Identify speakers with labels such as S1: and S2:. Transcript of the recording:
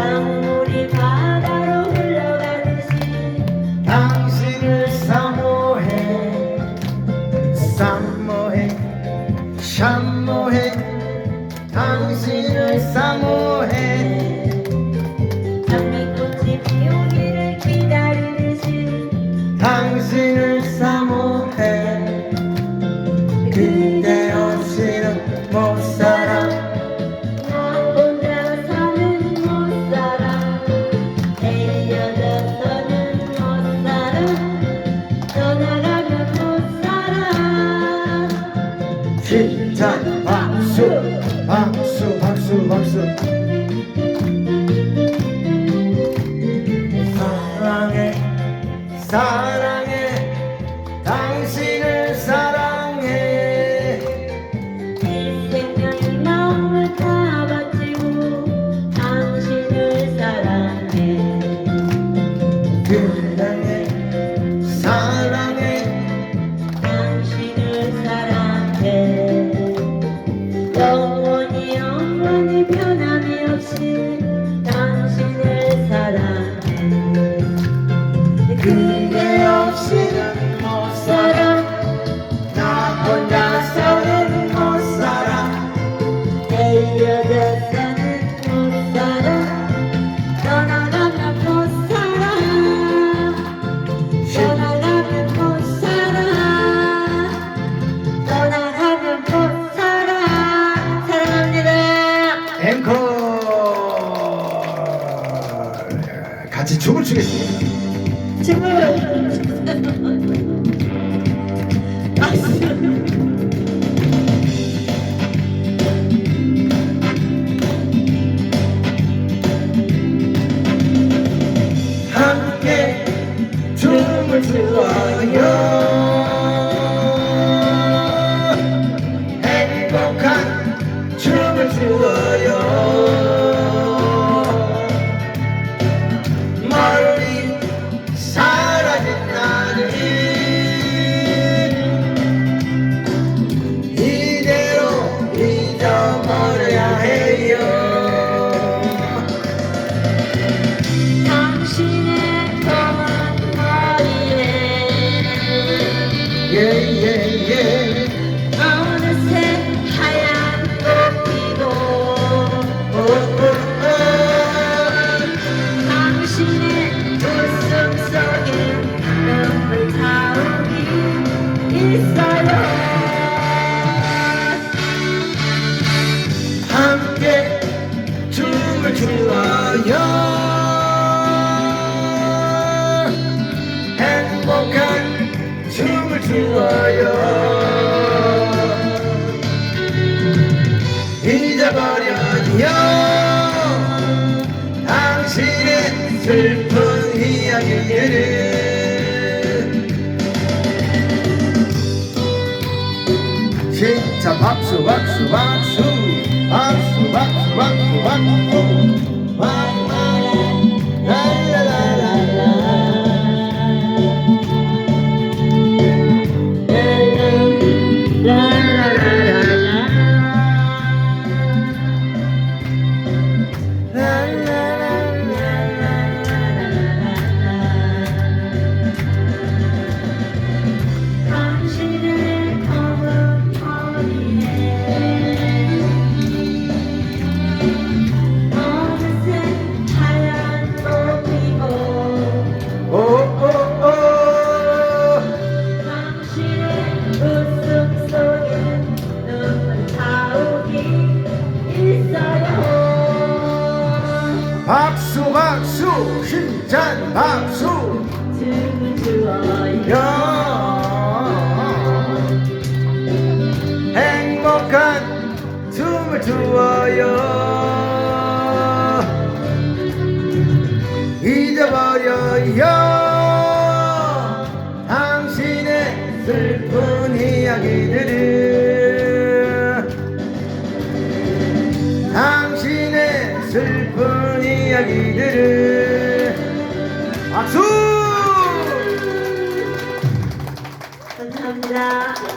S1: 강물이 바다로 흘러가듯이
S2: 당신을 사모해 사모해 샴모해. 당신을 사모해.
S1: 장미꽃이 피우기를 기다리듯이
S2: 당신 힘찬 박수 박수 박수 박수. 사랑해 사랑해 당신을 사랑해.
S1: 생명이 마음을 다 바치고 당신을 사랑해
S2: 춤을 추겠습니다 함께 춤을 추어요. 행복한 춤을 추어 잊어버려요.
S1: 당신의
S2: 슬픈 이야기를 진짜 박수 박수 박수. 박수 박수 박수 박수.
S1: 당신
S2: 박수 박수 힘찬 박수. 행복한 춤을 추어요. 잊어버려요 슬픈 이야기들을 박수!
S1: 감사합니다.